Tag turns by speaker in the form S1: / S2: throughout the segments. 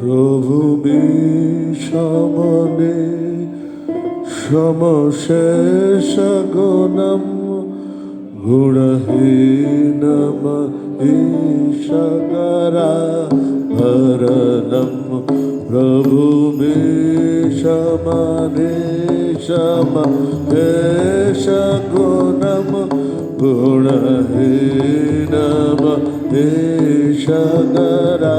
S1: প্রভু বিষমনে সমশেষ গুণম গুণহীনম ঈশ্বরা ভরণম প্রভু বিষমনে সমশেষ গুণম গুণহীনম ঈশ্বরা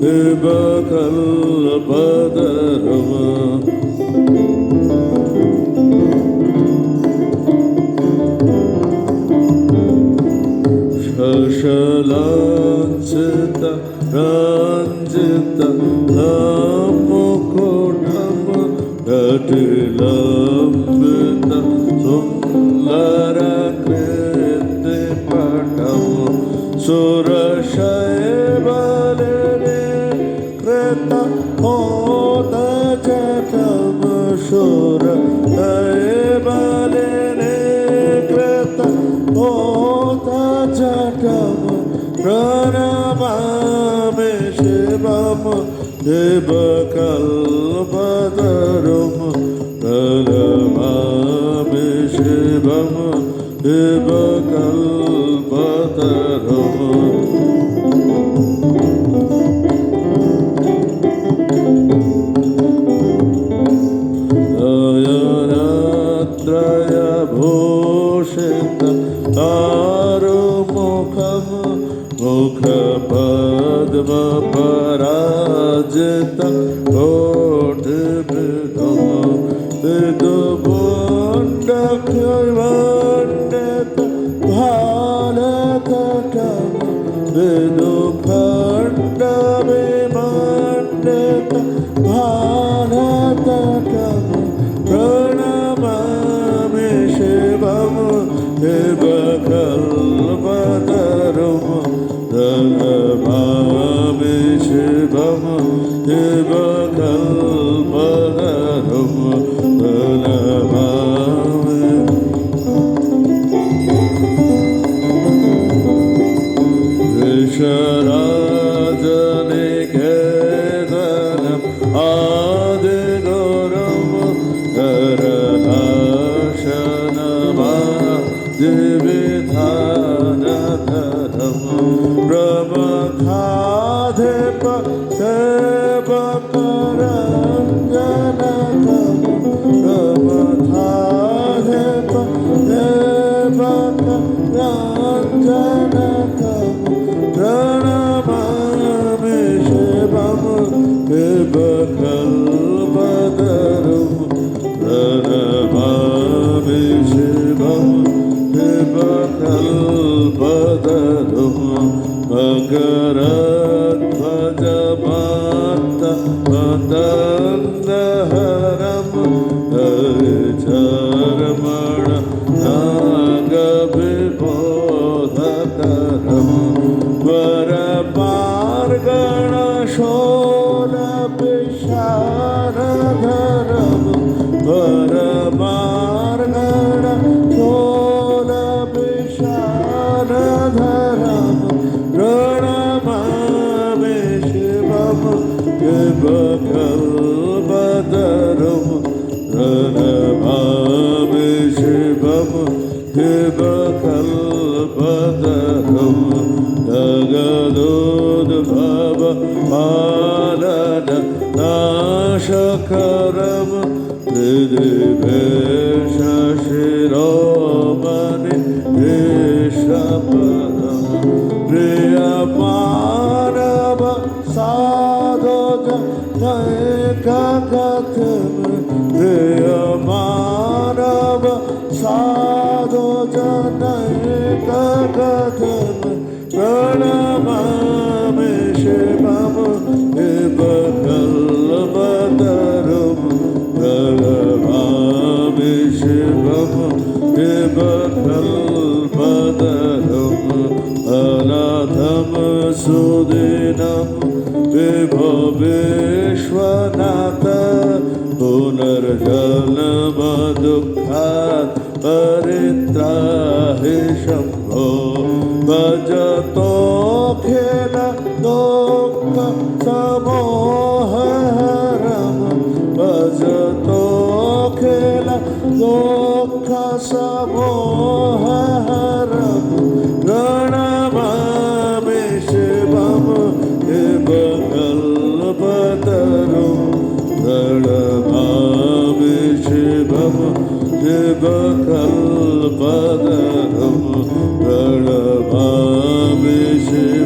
S1: بك البدن তাম প্রণমামে শিবম দেবকল্পতরম প্রণমামে শিবম দেবকল্প सर्वपराजितं कोटिभिर्गमते दुब Deba ಮಾಲನ ನಾಶಕರಮ ನಿರ್ವೇಶ ಶಿರೋಮಣಿ ಋಷಪದ ಪ್ರಿಯ ಮಾನವ ಸಾಧಕ ನೈಕಗತ ಪ್ರಿಯ ಮಾನವ بك البدل أناثم سدينم ببابشونات পুনর্জন্ম দুঃখাত পরিত্রাহে শম্ভ ভজত সভো হরম গণমামেশ বাম এব কল্পতরো গণমামেশ বাম এব কল্পতরম গণমামেশ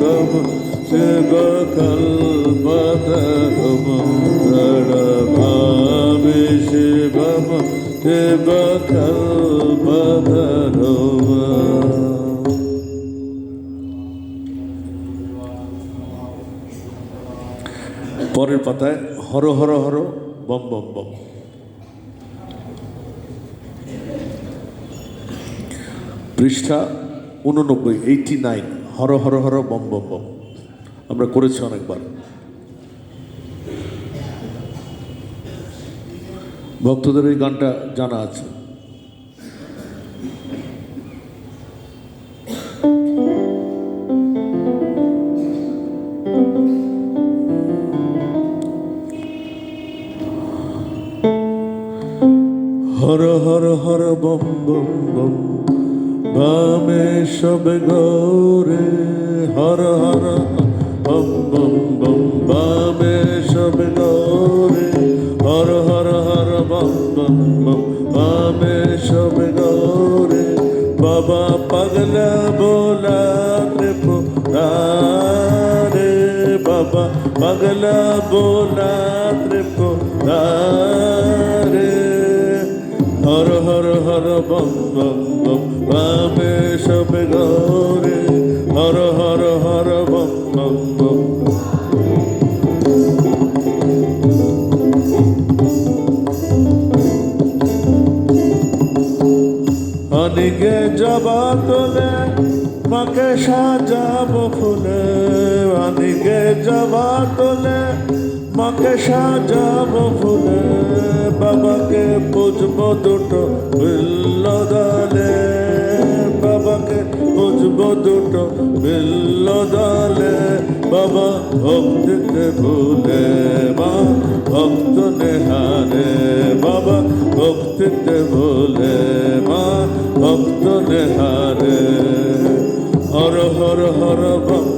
S1: বাম এব কল্পতরম গণমামেশ বাম এব কল পাতায় হর হর হর, বম বম বম। পৃষ্ঠা উননব্বই এইটি নাইন হর হর হর, বম বম বম। আমরা করেছি অনেকবার। ভক্তদের এই গানটা জানা আছে। বাবা পাগলা বোলা ত্রিপুরারে হর হর হর বম বম বম বামে সবে গৌরে হর হর হর বম বম বম অনেকে জবা তোলে মাকে সাজাবো ফুলে অনেকে জবা তোলে, মাকে সাজাবো ফুলে। বাবাকে পুজবো দুটো বিল্ল দলে বাবাকে পুজবো দুটো বিল্ল দলে বাবা ভক্তিতে ভুলে, মা ভক্ত নেহারে। বাবা ভক্তিতে ভুলে, মা ভক্ত নেহারে। হর হর হর বম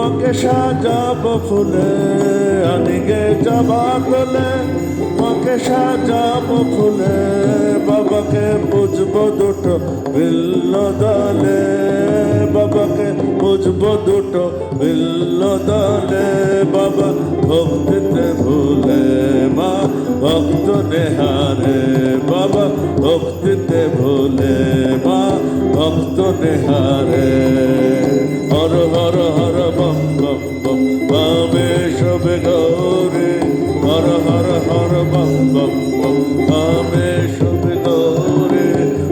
S1: মাকে সাজাবো ফুলে আনিকে জবা তোলে। মাকে সাজাবো ফুলে, বাবাকে বুঝব দুটো বিল্ল দলে বাবাকে বুঝব দুটো বিল্ল দলে বাবা ভক্তিতে ভুলে, মা ভক্ত নেহারে। বাবা ভক্তিতে ভুলে, মা ভক্ত নেহারে। হর হর হর বামে সবে গৌরে হর হর হর, বম বম বম। বামে সবে গৌরে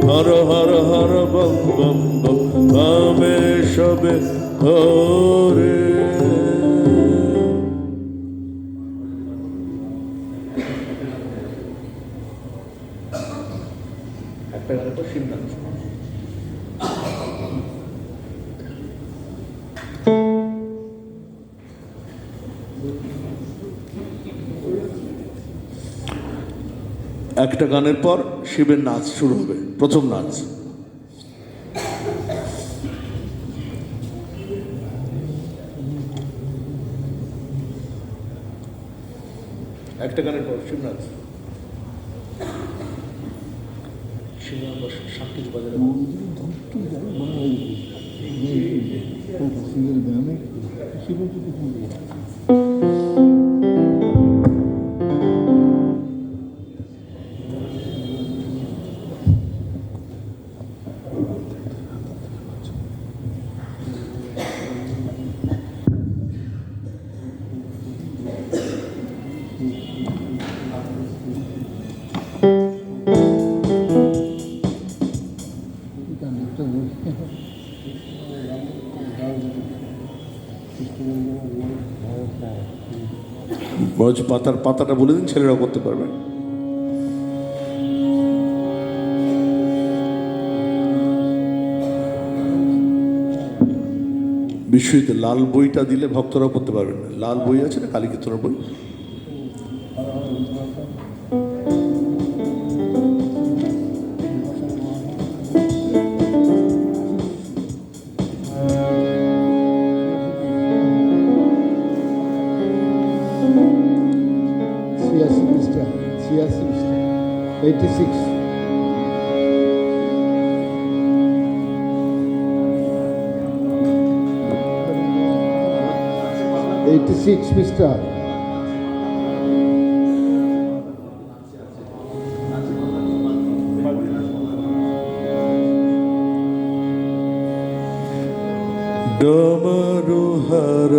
S1: হর হর হর, বম বম বম। বামে সবে গৌরে একটা গানের পর শিবের নাচ শুরু হবে প্রথম নাচ একটা গানের পর শিব নাচ শিবনাথ সহজ পাতার পাতাটা বলে দিন ছেলেরা করতে পারবেন বিশ্বজিৎ লাল বইটা দিলে ভক্তরাও করতে পারবেন লাল বই আছে না কালী কীর্তনের বই? 86. Eighty-six, Mister. गमरुहर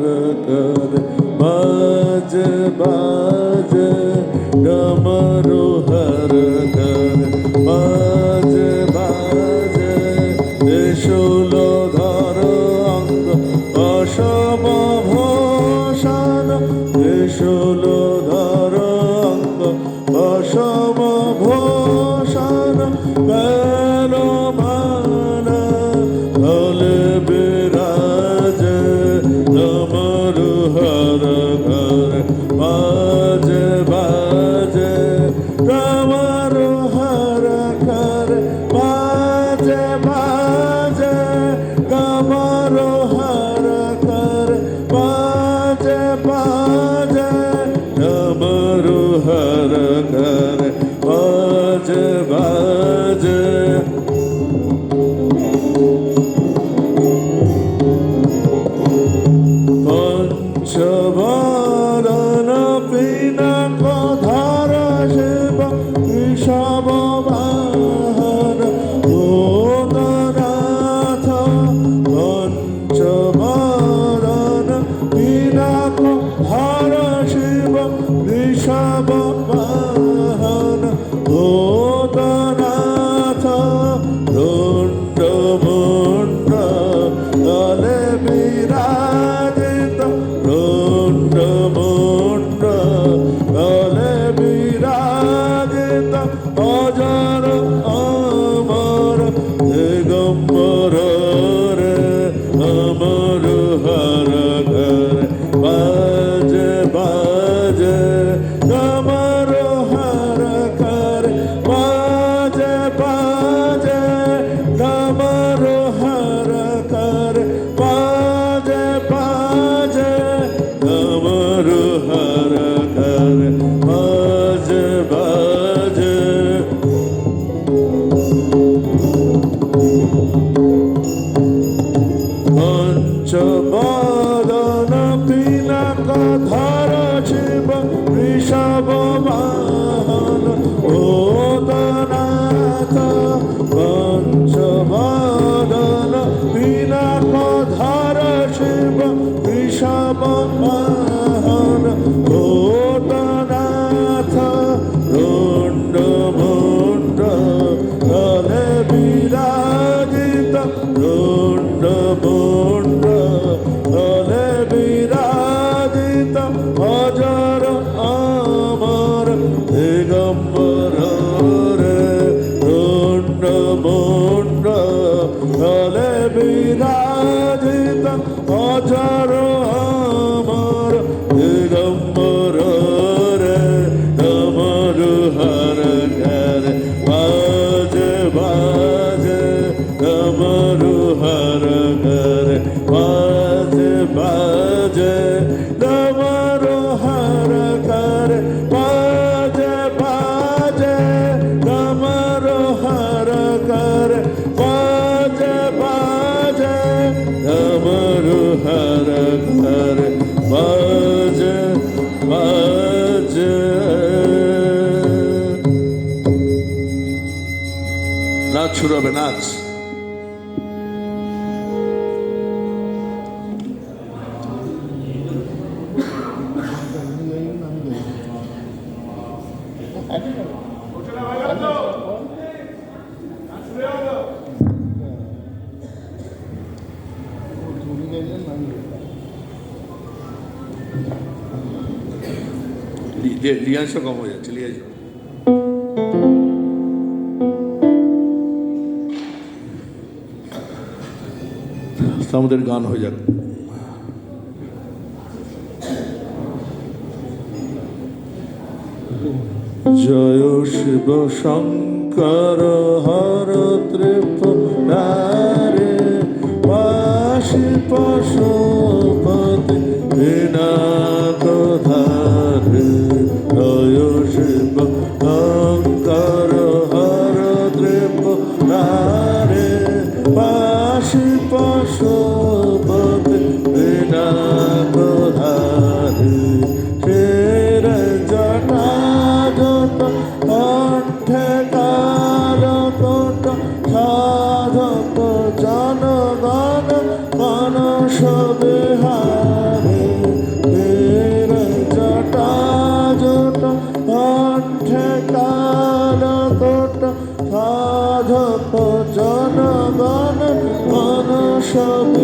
S1: કર બાજ બાજ ગમરો હર કર બાજ come. Oh নাচ শুরু হবে নাচ
S2: তুমি গাইলেন
S1: আমাদের গান হয়ে যাক। জয় শিব শঙ্কর হর ত্রিপুরারে shall be.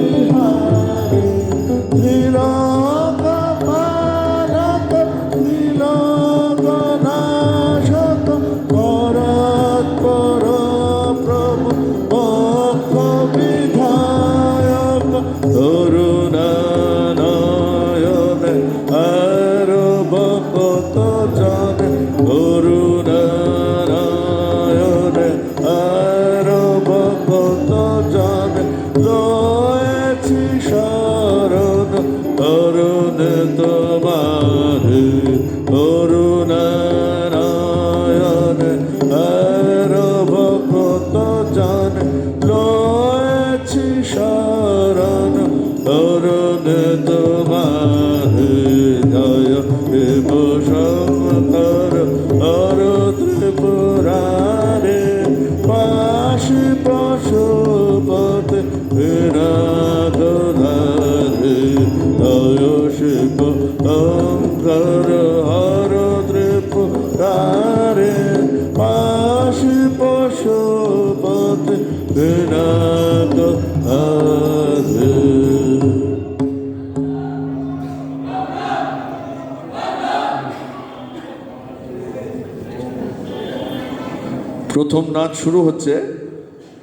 S1: প্রথম নাচ শুরু হচ্ছে।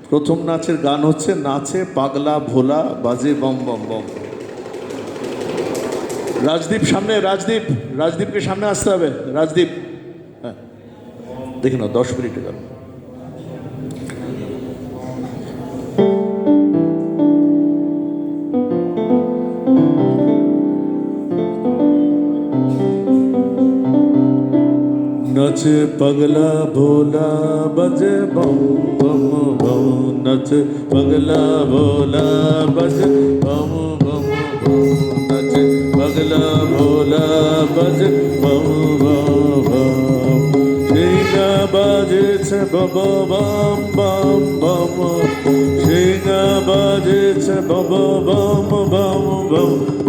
S1: প্রথম নাচের গান হচ্ছে নাচে পাগলা ভোলা বাজে বম বম বম। রাজদীপ সামনে, রাজদীপ, রাজদীপকে সামনে আসতে হবে। রাজদীপ হ্যাঁ। দেখে দশ মিনিট গেল। নাচে পাগলা ভোলা, বজে বম বম বম। নাচে পাগলা ভোলা, বজে বম বম বম। নাচে बदला भोला बज बम Shina bajits baba bam bam bam Shina bajits baba bam bam bam